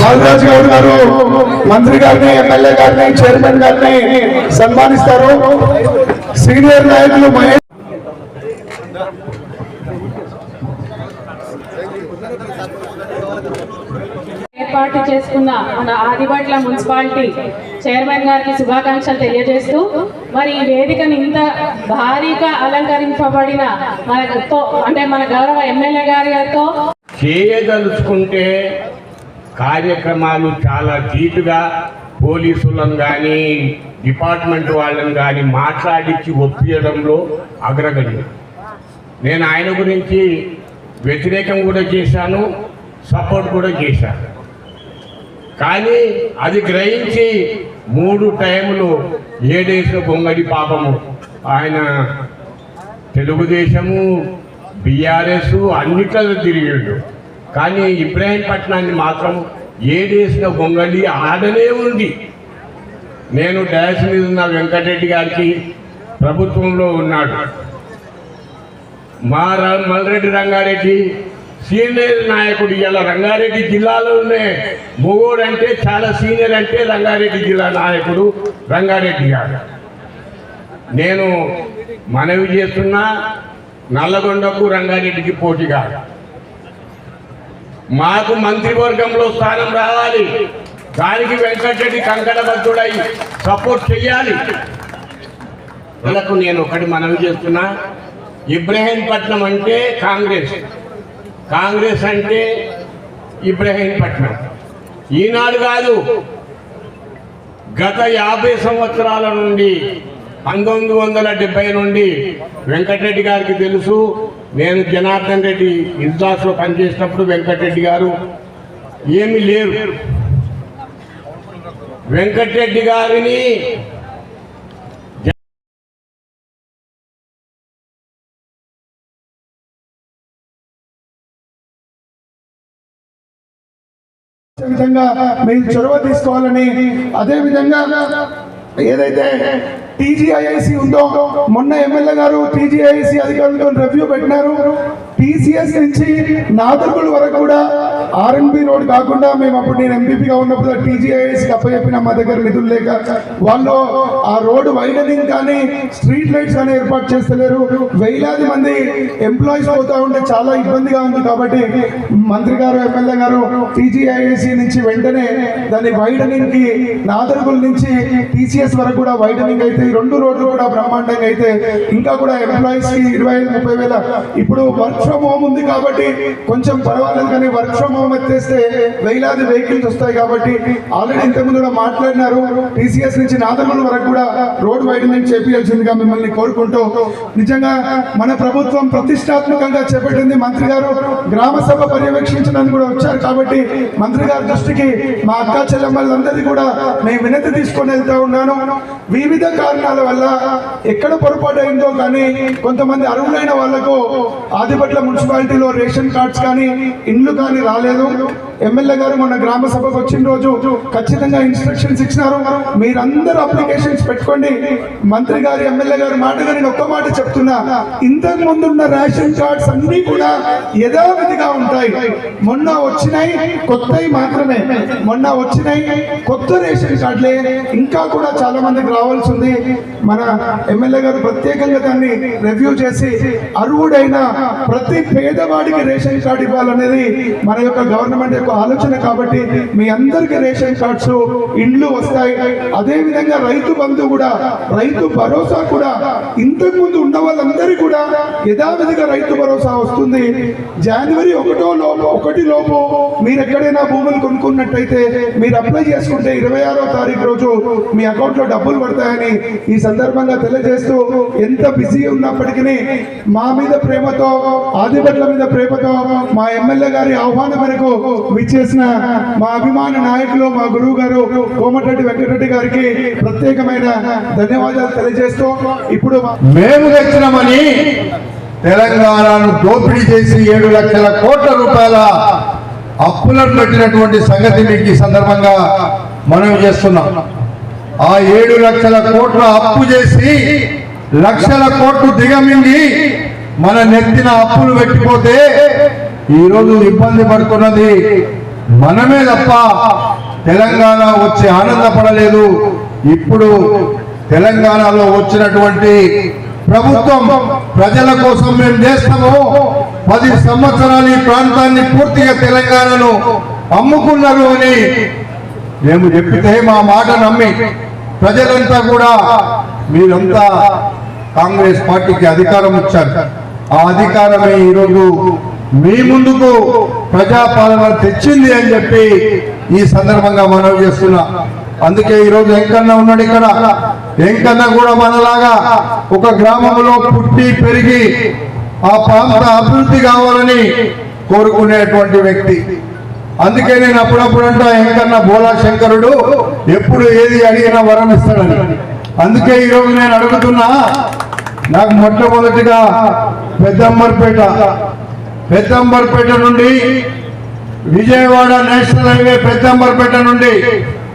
బాలరాజు గౌడ్ గారు మంత్రి గారిని ఎమ్మెల్యే గారిని చైర్మన్ గారిని సన్మానిస్తారు. సీనియర్ నాయకులు మహేష్ ఏర్పాటు చేసుకున్న మన ఆదిబట్ల మున్సిపాలిటీ చైర్మన్ గారికి శుభాకాంక్షలు తెలియజేస్తూ మరి ఈ వేదికను ఇంత భారీగా అలంకరించబడిన మనతో అంటే మన గౌరవ ఎమ్మెల్యే గారితో చేయదలుచుకుంటే కార్యక్రమాలు చాలా ధీటుగా పోలీసులను కానీ డిపార్ట్మెంట్ వాళ్ళని కానీ మాట్లాడించి ఒప్పించడంలో అగ్రగణ్యం. నేను ఆయన గురించి వ్యతిరేకం కూడా చేశాను సపోర్ట్ కూడా చేశాను. కానీ అది గ్రహించి మూడు టైములు ఏడేసిన బొంగడి పాపము. ఆయన తెలుగుదేశము బీఆర్ఎస్ అన్నిట్లలో తిరిగాడు. కానీ ఇబ్రాహీంపట్నాన్ని మాత్రం ఏడేసిన బొంగడి ఆడనే ఉంది. నేను డాష్ మీద ఉన్న వెంకటరెడ్డి గారికి ప్రభుత్వంలో ఉన్నాడు. మా మల్రెడ్డి రంగారెడ్డి సీనియర్ నాయకుడు ఇలా రంగారెడ్డి జిల్లాలోనే మొగోడు అంటే చాలా సీనియర్ అంటే రంగారెడ్డి జిల్లా నాయకుడు రంగారెడ్డి గారు. నేను మనవి చేస్తున్న నల్లగొండకు రంగారెడ్డికి పోటీగా. మాకు మంత్రివర్గంలో స్థానం రావాలి. దానికి వెంకటరెడ్డి కంకణబద్ధుడై సపోర్ట్ చేయాలి వాళ్ళకు నేను ఒకటి మనవి చేస్తున్నా. ఇబ్రహీంపట్నం అంటే కాంగ్రెస్. కాంగ్రెస్ అంటే ఇబ్రహీంపట్నం. ఈనాడు కాదు గత యాభై సంవత్సరాల నుండి పంతొమ్మిది వందల డెబ్బై నుండి వెంకటరెడ్డి గారికి తెలుసు నేను జనార్దన్ రెడ్డి ఇన్సాస్లో పనిచేసినప్పుడు వెంకటరెడ్డి గారు ఏమి లేరు. వెంకటరెడ్డి గారిని విధంగా మీరు చొరవ తీసుకోవాలని అదే విధంగా ఏదైతే టీజీఐఐసి ఉందో మొన్న ఎమ్మెల్యే గారు టీజీఐసి అధికారులతో రివ్యూ పెట్టినారు. టీసీఎస్ నుంచి నాదర్గుల్ వరకు కూడా ఆర్ఎన్బి రోడ్ కాకుండా మేము అప్పుడు నేను ఎంపీపీగా ఉన్నప్పుడు టీజీఐఎస్కి అప్పచెప్పిన మా దగ్గర నిధులు లేక వాళ్ళు ఆ రోడ్డు వైడనింగ్ కానీ స్ట్రీట్ లైట్స్ కానీ ఏర్పాటు చేస్తలేరు. వేలాది మంది ఎంప్లాయీస్ పోతా ఉంటే చాలా ఇబ్బందిగా ఉంది కాబట్టి మంత్రి గారు ఎమ్మెల్యే గారు టీజీఐఎస్సి నుంచి వెంటనే దాన్ని వైడనింగ్కి నాదరుగుల నుంచి టీసీఎస్ వరకు కూడా వైడనింగ్ అయితే రెండు రోడ్లు కూడా బ్రహ్మాండంగా అయితే ఇంకా కూడా ఎంప్లాయీస్కి ఇరవై ఐదు ముప్పై వేల. ఇప్పుడు వర్క్ ఫ్రమ్ హోమ్ ఉంది కాబట్టి కొంచెం పర్వాలేదు కానీ వర్క్ ఫ్రమ్ హోమ్ ఎత్తేస్తే వేలాది వెహికల్స్ వస్తాయి కాబట్టి ఆల్రెడీ ఇంతకుముందు కూడా మాట్లాడినారు. టీసీఎస్ నుంచి నాదర్గుల్ వరకు కూడా రోడ్ వైడనింగ్ చేపించాల్సిందిగా మిమ్మల్ని కోరుకుంటూ నిజంగా మన ప్రభుత్వం ప్రతిష్టాత్మకంగా చేపట్టింది మంత్రి గారు. గ్రామ సభ పర్యవేక్షించడానికి కూడా వచ్చారు కాబట్టి మంత్రి గారి దృష్టికి మా అక్క చెల్లెమ్మలందరిది కూడా మేము వినతి తీసుకొని వెళ్తా ఉన్నాను. వివిధ కారణాల వల్ల ఎక్కడ పొరపాటు అయిందో కానీ కొంతమంది అర్హులైన వాళ్ళకు ఆదిపట్ల మున్సిపాలిటీలో రేషన్ కార్డ్స్ కానీ ఇండ్లు కానీ రాలేదు. Hidung. ఎమ్మెల్యే గారు మొన్న గ్రామ సభకు వచ్చిన రోజు ఖచ్చితంగా ఇన్స్ట్రక్షన్స్ ఇచ్చినారు. మీరందరూ అప్లికేషన్స్ పెట్టుకోండి. మంత్రి గారు ఎమ్మెల్యే గారు మాటగా నేను ఒక్క మాట చెప్తున్నా. ఇంతకు ముందు ఉన్న రేషన్ కార్డ్స్ అన్ని కూడా యథావిధిగా ఉంటాయి. మొన్న వచ్చినాయి కొత్తవి మాత్రమే. మొన్న వచ్చినాయి కొత్త రేషన్ కార్డులే. ఇంకా కూడా చాలా మందికి రావాల్సి ఉంది. మన ఎమ్మెల్యే గారు ప్రత్యేకంగా దాన్ని రివ్యూ చేసి అర్హుడైన ప్రతి పేదవాడికి రేషన్ కార్డు ఇవ్వాలనేది మన యొక్క గవర్నమెంట్ యొక్క ఆలోచన కాబట్టి మీ అందరికీ రేషన్ కార్డ్స్ ఇండ్లు వస్తాయి. అదే విధంగా రైతు బంధు కూడా రైతు భరోసా కూడా ఇంతకు ముందు ఉన్న వాళ్ళందరికీ కూడా యథావిధిగా రైతు భరోసా వస్తుంది. జనవరి ఒకటో లోపు ఒకటి లోపు మీరు ఎక్కడైనా భూములు కొనుక్కున్నట్టయితే మీరు అప్లై చేసుకుంటే ఇరవై ఆరో తారీఖు రోజు మీ అకౌంట్లో డబ్బులు పడతాయని ఈ సందర్భంగా తెలియజేస్తూ ఎంత బిజీ ఉన్నప్పటికీ మా మీద ప్రేమతో ఆదిపట్ల మీద ప్రేమతో మా ఎమ్మెల్యే గారి ఆహ్వానం మేరకు విచ్చేసిన మా అభిమాన నాయకులు మా గురువు గారు కోమటిరెడ్డి వెంకటరెడ్డి గారికి ప్రత్యేకమైన ధన్యవాదాలు తెలియజేస్తూ ఇప్పుడు మేము తెచ్చినామని తెలంగాణను దోపిడీ చేసి ఏడు లక్షల కోట్ల రూపాయల అప్పులను పెట్టినటువంటి సంగతి మీకు ఈ సందర్భంగా మనం చేస్తున్నాం. ఆ ఏడు లక్షల కోట్ల అప్పు చేసి లక్షల కోట్లు దిగమింది మన నెత్తిన అప్పులు పెట్టిపోతే ఈరోజు ఇబ్బంది పడుతున్నది. మనమే తప్ప తెలంగాణ వచ్చి ఆనందపడలేదు. ఇప్పుడు తెలంగాణలో వచ్చినటువంటి ప్రభుత్వం ప్రజల కోసం మేము చేస్తాము. పది సంవత్సరాలు ఈ ప్రాంతాన్ని పూర్తిగా తెలంగాణను అమ్ముకున్నారు అని మేము చెప్పితే మా మాట నమ్మి ప్రజలంతా కూడా మీరంతా కాంగ్రెస్ పార్టీకి అధికారం ఇచ్చారు. ఆ అధికారమే ఈరోజు మీ ముందుకు ప్రజాపాలన తెచ్చింది అని చెప్పి ఈ సందర్భంగా మనవి చేస్తున్నా. అందుకే ఈరోజు వెంకన్న ఉన్నాడు ఇక్కడ. వెంకన్న కూడా మనలాగా ఒక గ్రామంలో పుట్టి పెరిగి ఆ ప్రాంత అభివృద్ధి కావాలని కోరుకునేటువంటి వ్యక్తి. అందుకే నేను అప్పుడప్పుడు అంటా ఎంకన్నా బోలా శంకరుడు ఎప్పుడు ఏది అడిగినా వరం ఇస్తాడని. అందుకే ఈరోజు నేను అడుగుతున్నా నాకు మొట్టమొదటిగా పెద్దంబర్పేట పెద్దంబర్పేట నుండి విజయవాడ నేషనల్ హైవే పెద్దంబర్పేట నుండి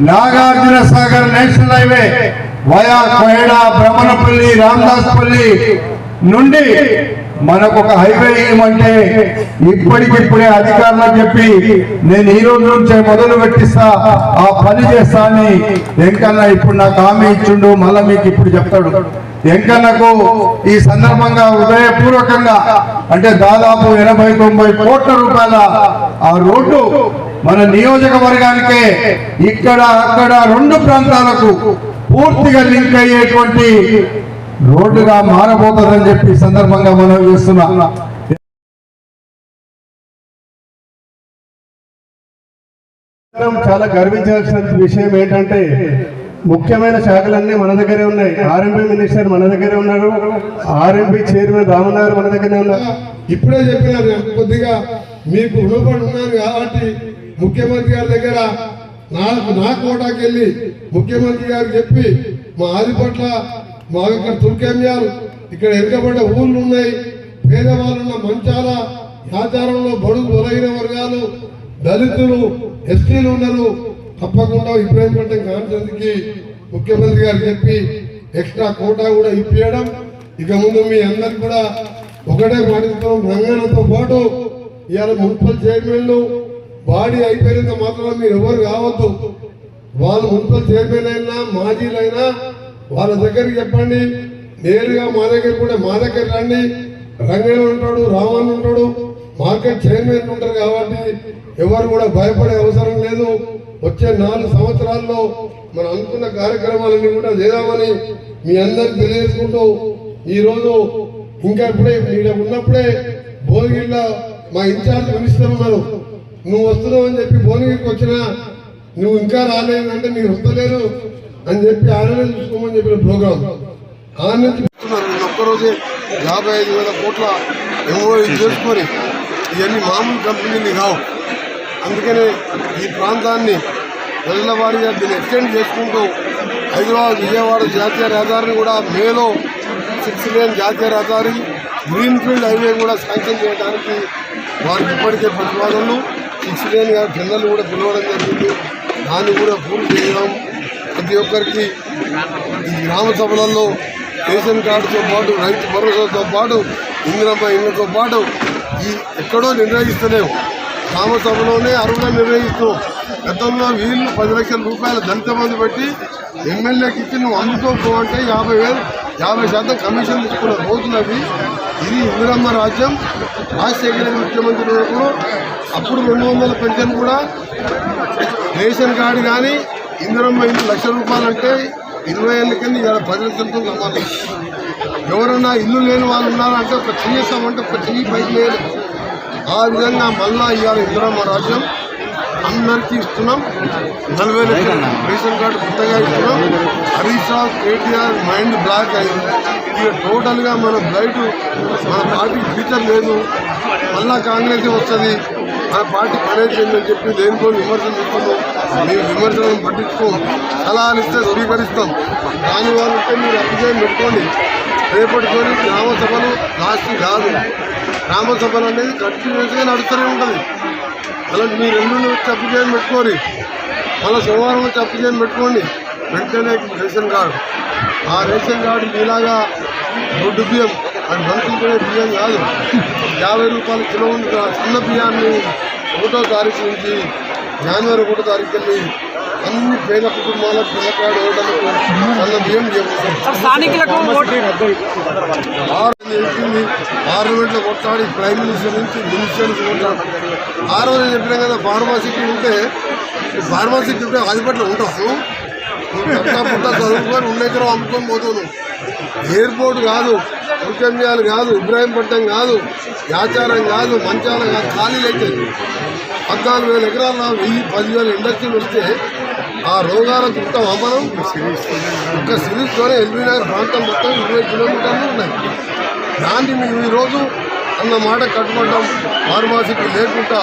Nagarjuna Sagar national highway via Koyada Brahmanapalli Ramadaspalli నుండి మనకు ఒక హైవే ఇవ్వమంటే ఇప్పటికిప్పుడే అధికారులకు చెప్పి నేను ఈ రోజు నుంచే మొదలు పెట్టిస్తా ఆ పని చేస్తా అని వెంకన్న ఇప్పుడు నాకు హామీ ఇచ్చిండు మళ్ళా మీకు ఇప్పుడు చెప్తాడు. వెంకన్నకు ఈ సందర్భంగా హృదయపూర్వకంగా అంటే దాదాపు ఎనభై తొంభై కోట్ల రూపాయల ఆ రోడ్డు మన నియోజకవర్గానికే ఇక్కడ అక్కడ రెండు ప్రాంతాలకు పూర్తిగా లింక్ అయ్యేటువంటి రోడ్డుగా మారబోతుందని చెప్పి ఈ సందర్భంగా మనం చేస్తున్నా. చాలా గర్వించాల్సిన విషయం ఏంటంటే ముఖ్యమైన శాఖలన్నీ మన దగ్గరే ఉన్నాయి. ఆర్ఎంపీ మినిస్టర్ మన దగ్గరే ఉన్నారు. ఆర్ఎంపీ చైర్మన్ రామన్ గారు మన దగ్గరే ఉన్నారు. ఇప్పుడే చెప్పినారు నేను కొద్దిగా మీకు రుణపడి కాబట్టి ముఖ్యమంత్రి గారి దగ్గర నాకు నా కోటాకి వెళ్ళి ముఖ్యమంత్రి గారికి చెప్పి మా ఆదిపట్ల మాకు ఇక్కడ తుర్కేమ్యాలు ఇక్కడ వెనుకబడ్డ ఊళ్ళు ఉన్నాయి. పేదవాళ్ళున్న మంచాల ఆచారంలో బడుగు బలైన వర్గాలు దళితులు ఎస్టీలు ఉన్నారు తప్పకుండా ఇబ్రాహీంపట్నం కాన్ఫరెన్స్కి ముఖ్యమంత్రి గారు చెప్పి ఎక్స్ట్రా కోటా కూడా ఇప్పించడం ఇక ముందు మీ అందరికి కూడా ఒకటే మాటిస్తాం రంగణతో పాటు ఇవాళ మున్సిపల్ చైర్మన్లు బాడీ అయిపోయినంత మాత్రం మీరు ఎవరు కావద్దు. వాళ్ళు మున్సిపల్ చైర్మన్ అయినా మాజీలైనా వాళ్ళ దగ్గరికి చెప్పండి. నేరుగా మా దగ్గర కూడా మా దగ్గర రండి. రంగయ్య ఉంటాడు రామన్ ఉంటాడు మార్కెట్ చైర్మన్ ఉంటారు కాబట్టి ఎవరు కూడా భయపడే అవసరం లేదు. వచ్చే నాలుగు సంవత్సరాల్లో మనం అనుకున్న కార్యక్రమాలన్నీ కూడా చేద్దామని మీ అందరికి తెలియజేసుకుంటూ ఈరోజు ఇంకా ఇప్పుడే ఇక్కడ ఉన్నప్పుడే భువనగిరిలో మా ఇన్ఛార్జ్ మినిస్టర్ ఉన్నారు. నువ్వు వస్తున్నావు అని చెప్పి భోనగిరికి వచ్చినా నువ్వు ఇంకా రాలేదంటే నీకు వస్తలేదు అని చెప్పి ఆయననే చూసుకోమని చెప్పిన ప్రోగ్రామ్ ఆయన నుంచి ఒక్కరోజే యాభై ఐదు వేల కోట్ల ఎంఓఈ చేసుకొని ఇవన్నీ మామూలు కంపెనీలు కావు. అందుకనే ఈ ప్రాంతాన్ని ప్రజల దీన్ని ఎక్స్టెండ్ చేసుకుంటూ హైదరాబాద్ విజయవాడ జాతీయ రహదారిని కూడా మేలో సిక్స్ లేన్ జాతీయ రహదారి గ్రీన్ఫీల్డ్ హైవే కూడా శాంక్షన్ చేయడానికి వారికి ఇప్పటికే ప్రతిపాదనలు. సిక్స్ లేన్ టెండర్లు కూడా పిలవడం జరిగింది. దాన్ని కూడా పూర్తి చేయడం ప్రతి ఒక్కరికి ఈ గ్రామ సభలలో రేషన్ కార్డుతో పాటు రైతు భరోసాతో పాటు ఇందిరమ్మ ఇళ్ళతో పాటు ఈ ఎక్కడో నిర్ణయిస్తలేము గ్రామ సభలోనే అరువులను నిర్ణయిస్తున్నాం. గతంలో వీళ్ళు పది లక్షల రూపాయల దళిత మంది పెట్టి ఎమ్మెల్యేకి ఇచ్చి నువ్వు అమ్ముకోపో అంటే యాభై వేలు యాభై శాతం కమిషన్ తీసుకున్న రోజులవి ఇది ఇందిరమ్మ రాజ్యం రాజశేఖర ముఖ్యమంత్రి అప్పుడు రెండు వందల పెన్షన్ కూడా రేషన్ కార్డు కానీ ఇందిరమ్మ ఇల్లు లక్ష రూపాయలు అంటే ఇరవై ఏళ్ళ కింద ఇవాళ పది లక్షలతో సమానం ఎవరన్నా ఇల్లు లేని వాళ్ళు ఉన్నారంటే ఒక చెయ్యేస్తామంటే ఒక చెయ్యి పైకి లేదు ఆ విధంగా మళ్ళా ఇవాళ ఇందిరమ్మ రాజ్యం అందరికీ ఇస్తున్నాం. నలభై లక్షల రేషన్ కార్డు కొత్తగా ఇస్తున్నాం. హరీష్ రావు కేటీఆర్ మైండ్ బ్లాక్ అయింది. ఇక టోటల్గా మన బ్లైట్ మన పార్టీకి ఫ్యూచర్ లేదు. మళ్ళా కాంగ్రెస్ వస్తుంది. ఆ పార్టీ పనిచేయండి చెప్పి దేనికో విమర్శలు ఇస్తున్నాం మేము విమర్శలను పట్టించుకోం సలహాలు ఇస్తే స్వీకరిస్తాం. దాని వాళ్ళు మీరు అభిజయం పెట్టుకోండి. రేపటికొని గ్రామ సభలు లాస్ట్ కాదు. గ్రామ సభలు అనేది కంటిన్యూస్గా నడుస్తూనే ఉంటుంది. అలా మీరు ఎల్లుండి వచ్చి అప్లికేషన్ పెట్టుకోరి మళ్ళీ సోమవారం వచ్చి అప్లికేషన్ పెట్టుకోండి. వెంటనే రేషన్ కార్డు. ఆ రేషన్ కార్డు మీలాగా దొడ్డు బియ్యం అది మనుషులు కూడా బియ్యం కాదు. యాభై రూపాయల కిలో కదా, సన్న బియ్యాన్ని ఒకటో తారీఖు నుంచి జనవరి ఒకటో తారీఖు వెళ్ళి అన్ని పేద కుటుంబాల పిల్లకాడు ఓటర్లకు సన్న బియ్యం చెప్పింది పార్లమెంట్లో కొట్లాడి ప్రైమ్ మినిస్టర్ నుంచి మినిస్టర్స్ కొట్లాడి. ఆ రోజు చెప్పినా కదా ఫార్మాసిటీ ఉంటే ఫార్మాసిటీ ఉంటే హాస్పిటల్ ఉంటావు పుట్ట చదువుకొని ఉన్నెక్కడో అమ్ముకొని పోతాను ఎయిర్పోర్ట్ కాదు. ముఖ్యంజాలు కాదు ఇబ్రాహీంపట్నం కాదు యాచారం కాదు మంచాలం కాదు ఖాళీలు అయితే పద్నాలుగు వేల ఎకరాల వెయ్యి పదివేల ఇండస్ట్రీలు వస్తే ఆ రోగాలకు ఉంటాం అమరం ఒక సిరీస్లోనే ఎల్బీ నగర్ ప్రాంతం మొత్తం ఇరవై కిలోమీటర్లు ఉన్నాయి. దాన్ని మేము ఈరోజు అన్న మాట కట్టుబడ్డాం. ఫార్మాసిటీ లేకుండా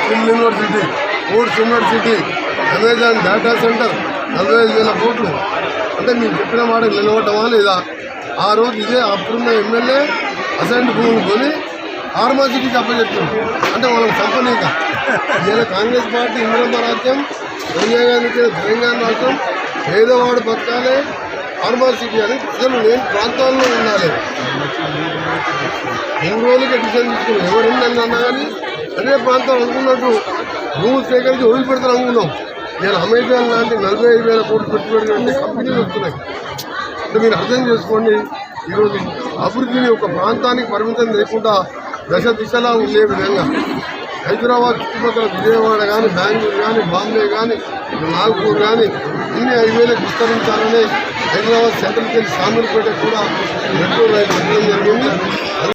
skill university course university Amazon data centre నలభై ఐదు వేల కోట్లు. అంటే మేము చెప్పిన మాట నిలబడమా లేదా? ఆ రోజు ఇదే అప్పుడున్న ఎమ్మెల్యే అసెంట్ భూములు కొని ఫార్మాసిటీకి అప్పచెప్పాం అంటే వాళ్ళకి కంపెనీగా ఇలా కాంగ్రెస్ పార్టీ ఇంద్రమ్మ రాజ్యం సోనియా గాంధీ తెలంగాణ రాష్ట్రం పేదవాడు బతకాలి ఫార్మాసిటీ అని ప్రజలు లేని ప్రాంతాల్లో ఉండాలి. మూడు రోజులకి డిసిషన్ తీసుకున్నాం ఎవరుందని అన్నా కానీ అదే ప్రాంతం అనుకున్నట్టు భూములు సేకరించి వదిలిపెడతారు అనుకున్నాం. నేను అమెరికా లాంటి నలభై ఐదు వేల కోట్లు పెట్టుబడి కంపెనీలు వస్తున్నాయి. అంటే మీరు అర్థం చేసుకోండి ఈరోజు అభివృద్ధిని ఒక ప్రాంతానికి పరిమితం లేకుండా దశ దిశలా ఉండే విధంగా హైదరాబాద్ చుట్టుపక్కల విజయవాడ కానీ బెంగళూరు కానీ బాంబే కానీ నాగపూర్ కానీ ఇన్ని హైవేలకు విస్తరించాలని హైదరాబాద్ సెంట్రల్కి వెళ్ళి సామీర్పేట కూడా మెట్రో రైలు జరిగింది.